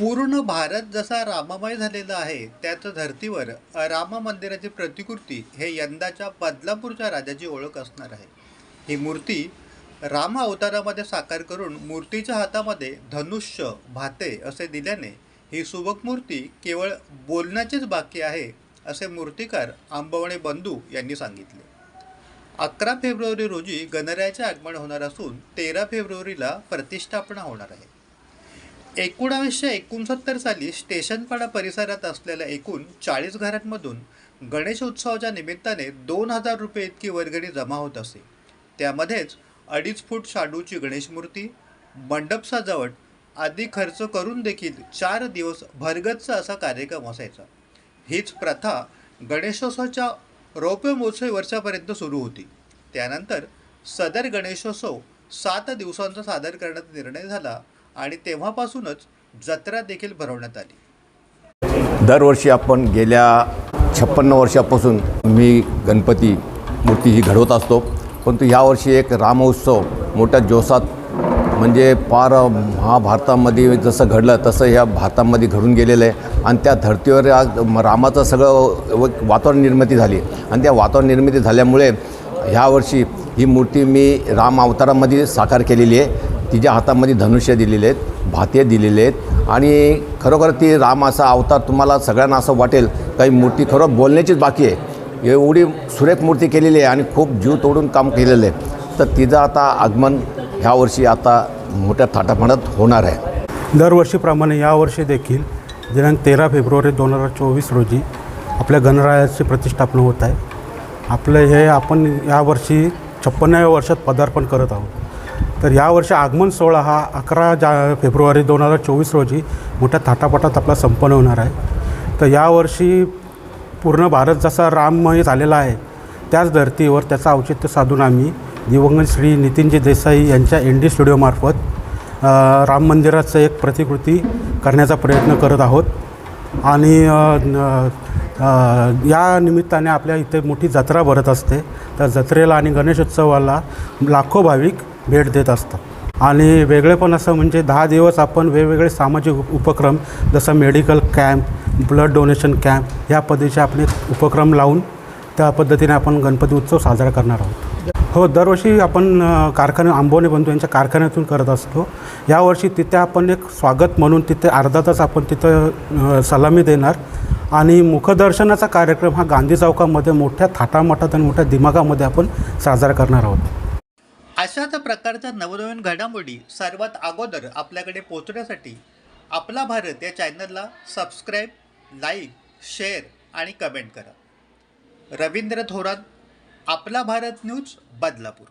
पूर्ण भारत जसा राममय झालेला आहे त्याच धर्तीवर राम मंदिराची प्रतिकृती हे यंदाच्या बदलापूरच्या राजाची ओळख असणार आहे. ही मूर्ती राम अवतारामध्ये साकार करून मूर्तीच्या हातामध्ये धनुष्य भाते असे दिल्याने ही सुबक मूर्ती केवळ बोलण्याचीच बाकी आहे असे मूर्तिकार आंबवणे बंधू यांनी सांगितले. अकरा फेब्रुवारी रोजी गणरायाचे आगमन होणार असून तेरा फेब्रुवारीला प्रतिष्ठापना होणार आहे. एकोणावीसशे एकोणसत्तर साली स्टेशनपाडा परिसरात असलेल्या एकूण चाळीस घरांमधून गणेश उत्सवाच्या निमित्ताने दोन हजार रुपये इतकी वर्गणी जमा होत असे. त्यामध्येच अडीच फूट शाडूची गणेशमूर्ती मंडप सजावट आदी खर्च करून देखील चार दिवस भरगच्च असा कार्यक्रम असायचा. हीच प्रथा गणेशोत्सवाच्या रौप्य महोत्सवी वर्षापर्यंत सुरू होती. त्यानंतर सदर गणेशोत्सव सात दिवसांचा सादर करण्याचा निर्णय झाला. आणि तेव्हापासूनच जत्रा देखील भरवण्यात आली. दरवर्षी आपण गेल्या छप्पन्न वर्षापासून मी गणपती मूर्ती ही घडवत असतो. परंतु ह्यावर्षी एक रामोत्सव मोठ्या जोशात म्हणजे पार महाभारतामध्ये जसं घडलं तसं ह्या भारतामध्ये घडून गेलेलं आहे. आणि त्या धर्तीवर आज रामाचं सगळं वातावरण निर्मिती झाली. आणि त्या वातावरण निर्मिती झाल्यामुळे ह्यावर्षी ही मूर्ती मी राम अवतारामध्ये साकार केलेली आहे. तिच्या हातामध्ये धनुष्य दिलेले आहेत भाते दिलेले आहेत आणि खरोखर ती राम असा अवतार तुम्हाला सगळ्यांना असं वाटेल काही मूर्ती खरं बोलण्याचीच बाकी आहे. एवढी सुरेख मूर्ती केलेली आहे आणि खूप जीव तोडून काम केलेलं आहे. तर तिचं आता आगमन ह्यावर्षी आता मोठ्या थाटामाटात होणार आहे. दरवर्षीप्रमाणे यावर्षी देखील दिनांक तेरा फेब्रुवारी दोन हजार चोवीस रोजी आपल्या गणरायाची प्रतिष्ठापना होत आहे. आपलं हे आपण यावर्षी छप्पन्नाव्या वर्षात पदार्पण करत आहोत. तर यावर्षी आगमन सोहळा हा अकरा जा फेब्रुवारी दोन हजार चोवीस रोजी मोठ्या थाटापाटात आपला संपन्न होणार आहे. तर यावर्षी पूर्ण भारत जसा राममय झालेला आहे त्याच धर्तीवर त्याचं औचित्य साधून आम्ही दिवंगत श्री नितीनजी देसाई यांच्या एन डी स्टुडिओमार्फत राम मंदिराचं एक प्रतिकृती करण्याचा प्रयत्न करत आहोत. आणि या निमित्ताने आपल्या इथे मोठी जत्रा भरत असते. तर जत्रेला आणि गणेशोत्सवाला लाखो भाविक भेट देत असतात. आणि वेगळेपण असं म्हणजे दहा दिवस आपण वेगवेगळे सामाजिक उपक्रम जसं medical camp blood donation camp या पद्धतीचे आपले उपक्रम लावून त्या पद्धतीने आपण गणपती उत्सव साजरा करणार आहोत. हो दरवर्षी आपण कारखाने आंबोने बंधू यांच्या कारखान्यातून करत असतो. यावर्षी तिथे आपण एक स्वागत म्हणून तिथे अर्धा तास आपण तिथं सलामी देणार. आणि मुखदर्शनाचा कार्यक्रम हा गांधी चौकामध्ये मोठ्या थाटामाटात आणि मोठ्या दिमागामध्ये आपण साजरा करणार आहोत. अशाच प्रकारच्या नवनवीन घडामोडी सर्वात अगोदर आपल्याकडे पोहोचण्यासाठी आपला भारत या चॅनलला सबस्क्राईब लाईक शेअर आणि कमेंट करा. रवींद्र थोरात आपला भारत न्यूज बदलापूर.